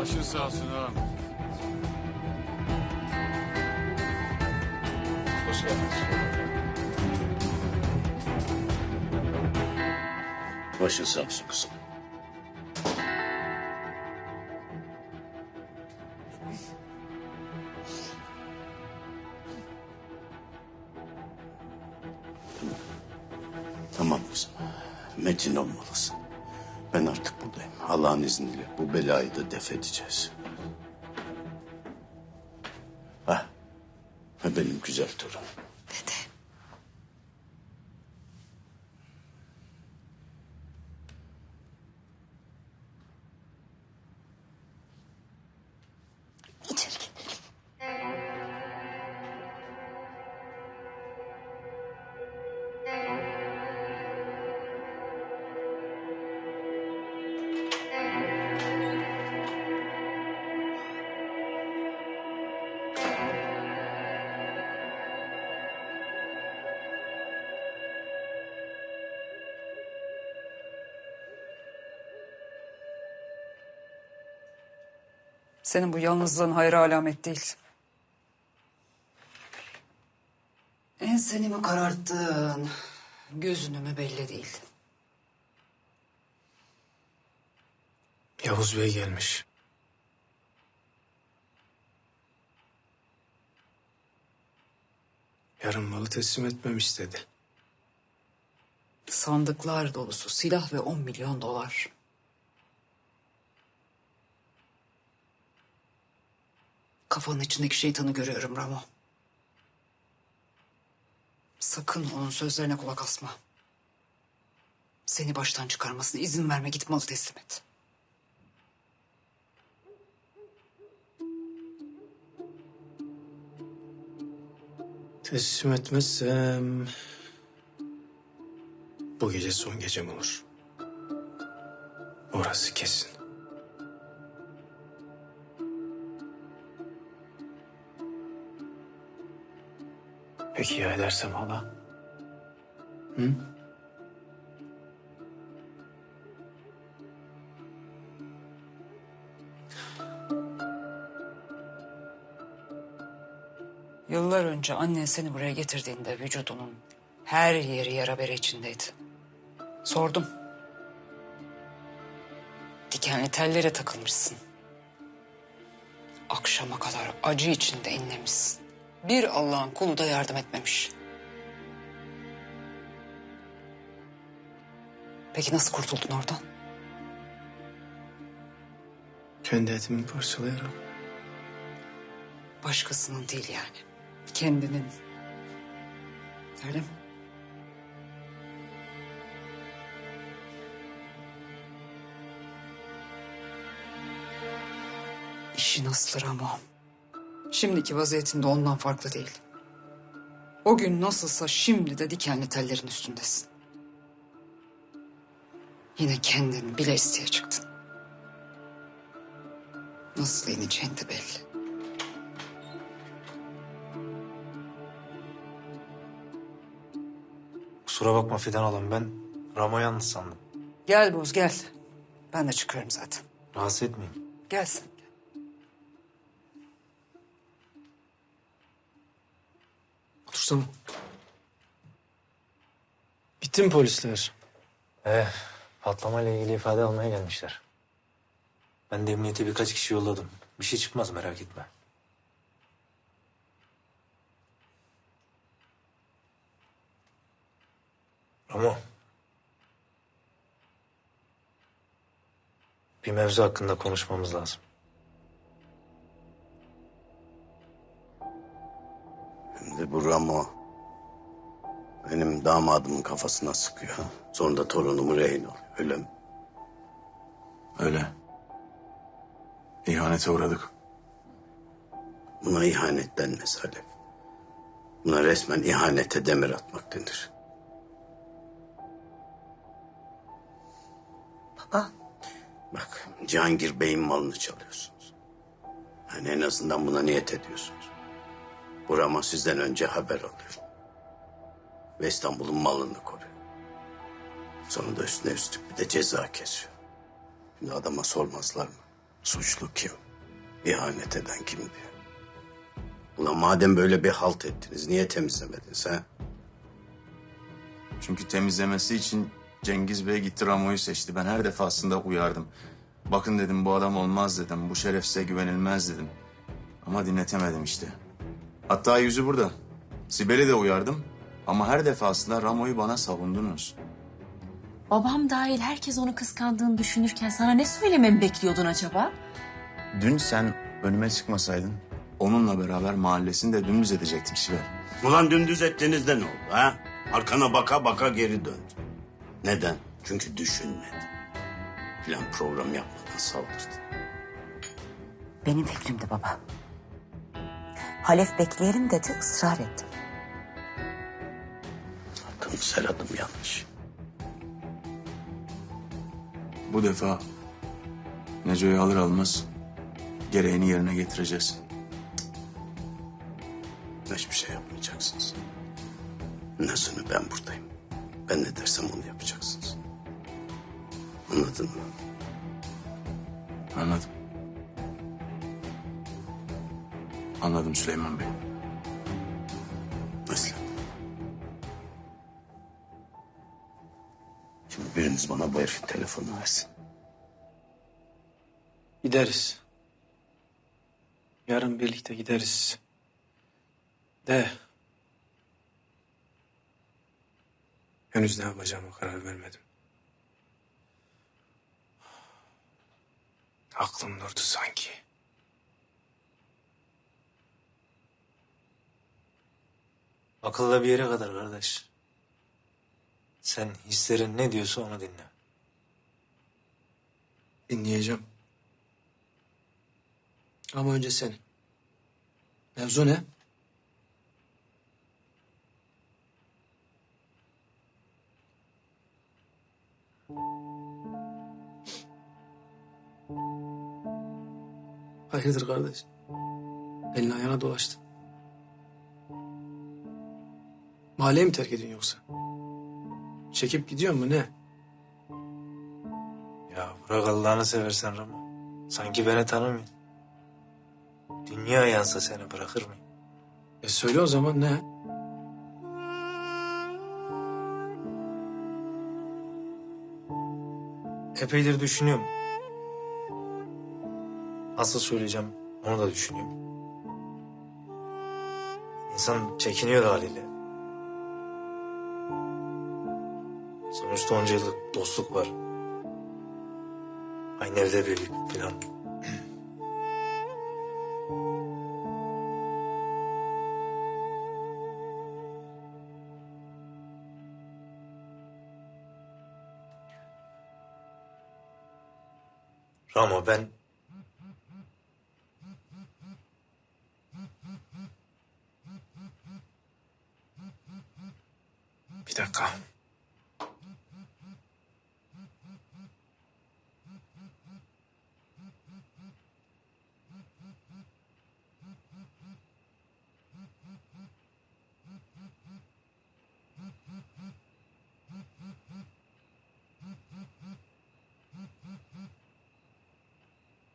Başın sağ olsun ağam. Hoş geldiniz. Başın sağ olsun kızım. Tamam kızım. Metin olmalısın. Ben artık buradayım. Allah'ın izniyle bu belayı da def edeceğiz. Ha. Ve benim güzel torunum. Senin bu yalnızlığın hayra alamet değil. Enseni mi kararttın? Gözünü mü belli değil. Yavuz Bey gelmiş. Yarın malı teslim etmem istedi. Sandıklar dolusu silah ve 10 milyon dolar. Kafanın içindeki şeytanı görüyorum Ramo. Sakın onun sözlerine kulak asma. Seni baştan çıkarmasına izin verme git malı teslim et. Teslim etmezsem... Bu gece son gecem olur. Orası kesin. Peki ya edersem hala? Hı? Yıllar önce annen seni buraya getirdiğinde vücudunun her yeri yara bere içindeydi. Sordum. Dikenli tellere takılmışsın. Akşama kadar acı içinde inlemişsin. Bir Allah'ın kulu da yardım etmemiş. Peki nasıl kurtuldun oradan? Kendi etimi parçalayarak. Başkasının değil yani. Kendinin. Öyle mi? İşin aslı Ramo. Şimdiki vaziyetinde ondan farklı değil. O gün nasılsa şimdi de dikenli tellerin üstündesin. Yine kendin bile isteye çıktın. Nasıl ineceğin de belli. Kusura bakma Fidan Hanım ben Ramo yalnız sandım. Gel Boz gel. Ben de çıkıyorum zaten. Rahatsız etmeyeyim. Gel Otursana. Bitti mi polisler? Ee, patlamayla ilgili ifade almaya gelmişler. Ben de emniyete birkaç kişi yolladım. Bir şey çıkmaz merak etme. Ramo. Bir mevzu hakkında konuşmamız lazım. Ramo benim damadımın kafasına sıkıyor. Sonra da torunumu rehin oluyor. Öyle mi? Öyle. İhanete uğradık. Buna ihanet denmez Alev. Buna resmen ihanete demir atmak denir. Baba. Bak Cihangir Bey'in malını çalıyorsunuz. Yani en azından buna niyet ediyorsunuz. Bu Ramo sizden önce haber alıyor. Ve İstanbul'un malını koruyor. Sonra da üstüne üstlük bir de ceza kesiyor. Şimdi adama sormazlar mı? Suçlu kim? İhanet eden kimdi? Ulan madem böyle bir halt ettiniz niye temizlemediniz ha? Çünkü temizlemesi için Cengiz Bey gitti Ramo'yu seçti. Ben her defasında uyardım. Bakın dedim bu adam olmaz dedim. Bu şeref size güvenilmez dedim. Ama dinletemedim işte. Hatta yüzü burada. Sibel'i de uyardım. Ama her defasında Ramo'yu bana savundunuz. Babam dahil herkes onu kıskandığını düşünürken sana ne söylememi bekliyordun acaba? Dün sen önüme çıkmasaydın onunla beraber mahallesini de dümdüz edecektim Sibel. Ulan dümdüz ettiğinizde ne oldu ha? Arkana baka baka geri döndün. Neden? Çünkü düşünmedin. Plan program yapmadan saldırdın. Benim fikrimdi baba. Halef bekleyelim dedi, ısrar ettim. Her adım yanlış. Bu defa Neco'yu alır almaz gereğini yerine getireceğiz. Hiçbir şey yapmayacaksınız. Nasılını ben buradayım. Ben ne dersem onu yapacaksınız. Anladın mı? Anladım. Anladım Süleyman Bey. Mesela. Şimdi biriniz bana bu herifin telefonunu versin. Gideriz. Yarın birlikte gideriz. De. Henüz ne yapacağıma karar vermedim. Aklım durdu sanki. Akılla bir yere kadar kardeş. Sen hislerin ne diyorsa onu dinle. Dinleyeceğim. Ama önce sen. Mevzu ne? Hayırdır kardeş? Elini ayağına dolaştı. Mahalleyi mi terk ediyorsun yoksa? Çekip gidiyor mu ne? Ya bırak Allah'ını seversen Ramo. Sanki beni tanımıyor. Dünya yansa seni bırakır mıyım? E söyle o zaman ne? Epeydir düşünüyorum. Nasıl söyleyeceğim onu da düşünüyorum. İnsan çekiniyor haliyle. Sonuçta onca yıllık dostluk var. Aynı evde büyüdük falan. Ramo ben Bir dakika.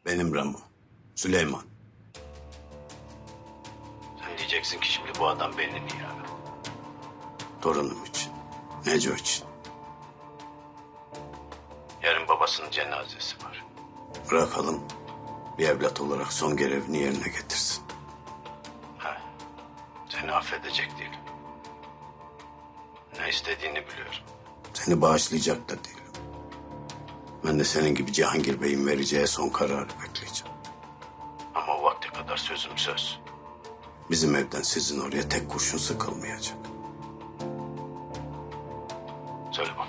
Benim Ramo. Süleyman. Sen diyeceksin ki şimdi bu adam beni niye aradı? Torunum için. Neco için. Yarın babasının cenazesi var. Bırakalım. Bir evlat olarak son görevini yerine getirsin. Ha, seni affedecek değilim. Ne istediğini biliyorum. Seni bağışlayacak da değilim. Ben de senin gibi Cihangir Bey'in vereceği son kararı bekleyeceğim. Ama o vakte kadar sözüm söz. Bizim evden sizin oraya tek kurşun sıkılmayacak. Söyle bakalım?